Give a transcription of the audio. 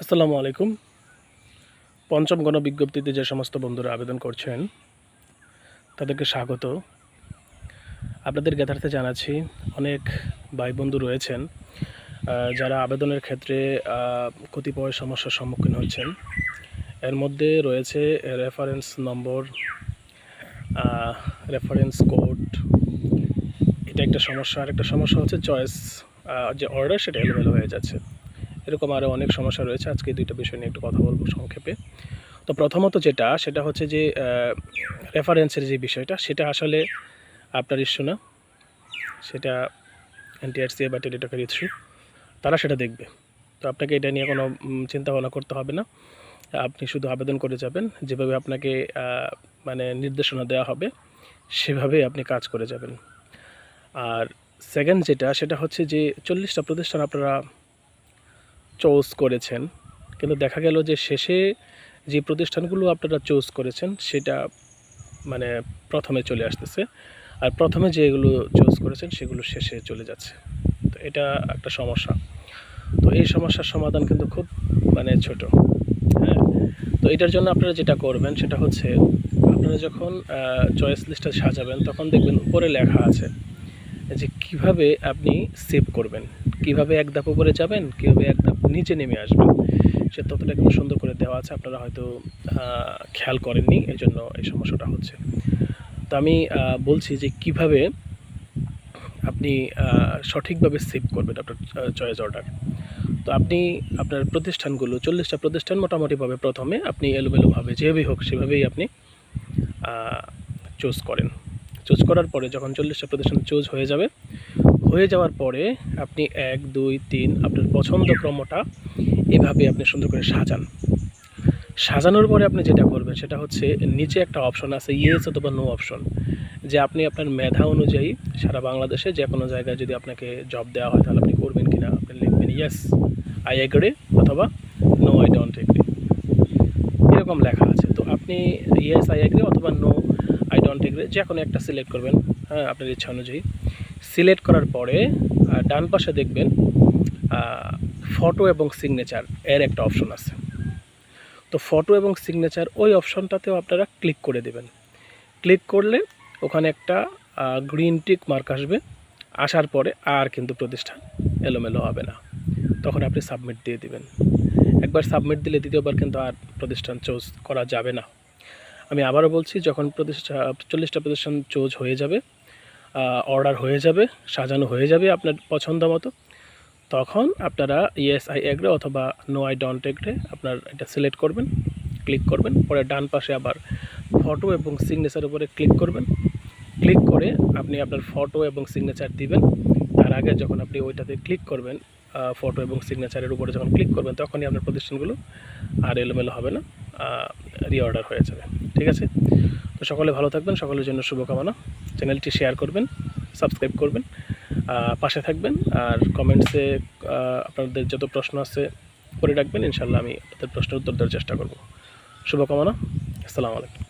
আসসালামু আলাইকুম। পঞ্চম গণবিজ্ঞপ্তিতে যে সমস্ত বন্ধুরা আবেদন করছেন, তাদেরকে স্বাগত। আপনাদের জ্ঞাতার্থে জানাচ্ছি, অনেক ভাই বন্ধু রয়েছেন যারা আবেদনের ক্ষেত্রে কতিপয় সমস্যার সম্মুখীন হচ্ছেন। এর মধ্যে রয়েছে রেফারেন্স নম্বর রেফারেন্স কোড এটা একটা সমস্যা। আর একটা সমস্যা হচ্ছে চয়েস যে অর্ডার সেটা এলোমেলো হয়ে যাচ্ছে। এরকম আরও অনেক সমস্যা রয়েছে। আজকে দুইটা বিষয় নিয়ে একটু কথা বলব সংক্ষেপে। তো প্রথমত যেটা, সেটা হচ্ছে যে রেফারেন্সের যে বিষয়টা, সেটা আসলে আপনার ইস্যু না। সেটা এনটিআরসিএ বা টেলিটকের ইস্যু তারা সেটা দেখবে। তো আপনাকে এটা নিয়ে কোনো চিন্তা ভাবনা করতে হবে না। আপনি শুধু আবেদন করে যাবেন। যেভাবে আপনাকে মানে নির্দেশনা দেওয়া হবে সেভাবে আপনি কাজ করে যাবেন। আর সেকেন্ড যেটা, সেটা হচ্ছে যে, চল্লিশটা প্রতিষ্ঠান আপনারা চুজ করেছেন। কিন্তু দেখা গেল যে শেষে যে প্রতিষ্ঠানগুলো আপনারা চুজ করেছেন, সেটা মানে প্রথমে চলে আসতেছে। আর প্রথমে যেগুলো চুজ করেছেন, সেগুলো শেষে চলে যাচ্ছে। তো এটা একটা সমস্যা। তো এই সমস্যার সমাধান কিন্তু খুব মানে ছোট। হ্যাঁ? তো এটার জন্য আপনারা যেটা করবেন, সেটা হচ্ছে আপনারা যখন চয়েস লিস্টটা সাজাবেন, তখন দেখবেন উপরে লেখা আছে যে কীভাবে আপনি সেভ করবেন। কীভাবে এক ধাপ উপরে যাবেন, কীভাবে এক ধাপ নিচে নেমে আসবেন সে ততটা কিন্তু সুন্দর করে দেওয়া আছে, আপনারা হয়তো খেয়াল করেননি এই জন্য এই সমস্যাটা হচ্ছে। তো আমি বলছি যে কীভাবে আপনি সঠিকভাবে সেভ করবেন আপনার চয়েস অর্ডার তো আপনি আপনার প্রতিষ্ঠানগুলো, চল্লিশটা প্রতিষ্ঠান মোটামুটিভাবে প্রথমে আপনি এলোমেলোভাবে যেভাবেই হোক সেভাবেই আপনি চুজ করেন। চুজ করার পরে যখন চল্লিশটা প্রতিষ্ঠান চুজ হয়ে যাবে হয়ে যাওয়ার পরে আপনি এক, দুই, তিন আপনার পছন্দ ক্রমটা এভাবে আপনি সুন্দর করে সাজান। সাজানোর পরে আপনি যেটা করবেন সেটা হচ্ছে নিচে একটা অপশন আছে ইয়েস অথবা নো অপশন যে আপনি আপনার মেধা অনুযায়ী সারা বাংলাদেশে যে কোনো জায়গায় যদি আপনাকে জব দেওয়া হয় তাহলে আপনি করবেন কিনা? আপনি লিখবেন ইয়েস আই এগ্রি অথবা নো আই ডোন্ট এগ্রি এরকম লেখা আছে। তো আপনি ইয়েস আই এগ্রি অথবা নো আই ডোন্ট এগ্রি যে কোনো একটা সিলেক্ট করবেন। হ্যাঁ আপনার ইচ্ছা অনুযায়ী। সিলেক্ট করার পরে ডান পাশে দেখবেন ফটো এবং সিগনেচার এর একটা অপশন আছে। তো ফটো এবং সিগনেচার ওই অপশনটাতেও আপনারা ক্লিক করে দেবেন। ক্লিক করলে ওখানে একটা গ্রিন টিক মার্ক আসবে। আসার পরে আর কিন্তু প্রতিষ্ঠান এলোমেলো হবে না। তখন আপনি সাবমিট দিয়ে দিবেন। একবার সাবমিট দিলে দ্বিতীয়বার কিন্তু আর প্রতিষ্ঠান চুজ করা যাবে না। আমি আবারও বলছি, যখন প্রতিষ্ঠা, চল্লিশটা প্রতিষ্ঠান চুজ হয়ে যাবে অর্ডার হয়ে যাবে, সাজানো হয়ে যাবে আপনার পছন্দ মতো, তখন আপনারা ইয়েস আই এগ্রে অথবা নো আই ডন্ট এগ্রে আপনার এটা সিলেক্ট করবেন ক্লিক করবেন, পরে ডান পাশে আবার ফটো এবং সিগনেচার উপরে ক্লিক করবেন ক্লিক করে আপনি আপনার ফটো এবং সিগনেচার দিবেন, তার আগে যখন আপনি ওইটাতে ক্লিক করবেন ফটো এবং সিগনেচারের উপরে যখন ক্লিক করবেন, তখনই আপনার প্রতিষ্ঠানগুলো আর এলোমেলো হবে না রিঅর্ডার হয়ে যাবে, ঠিক আছে? তো সকলে ভালো থাকবেন, সকলের জন্য শুভকামনা। চ্যানেলটি শেয়ার করবেন, সাবস্ক্রাইব করবেন পাশে থাকবেন, আর কমেন্টসে আপনাদের যত প্রশ্ন আছে করে রাখবেন। ইনশাল্লাহ আমি আপনাদের প্রশ্নের উত্তর দেওয়ার চেষ্টা করব। শুভকামনা, আসসালামু আলাইকুম।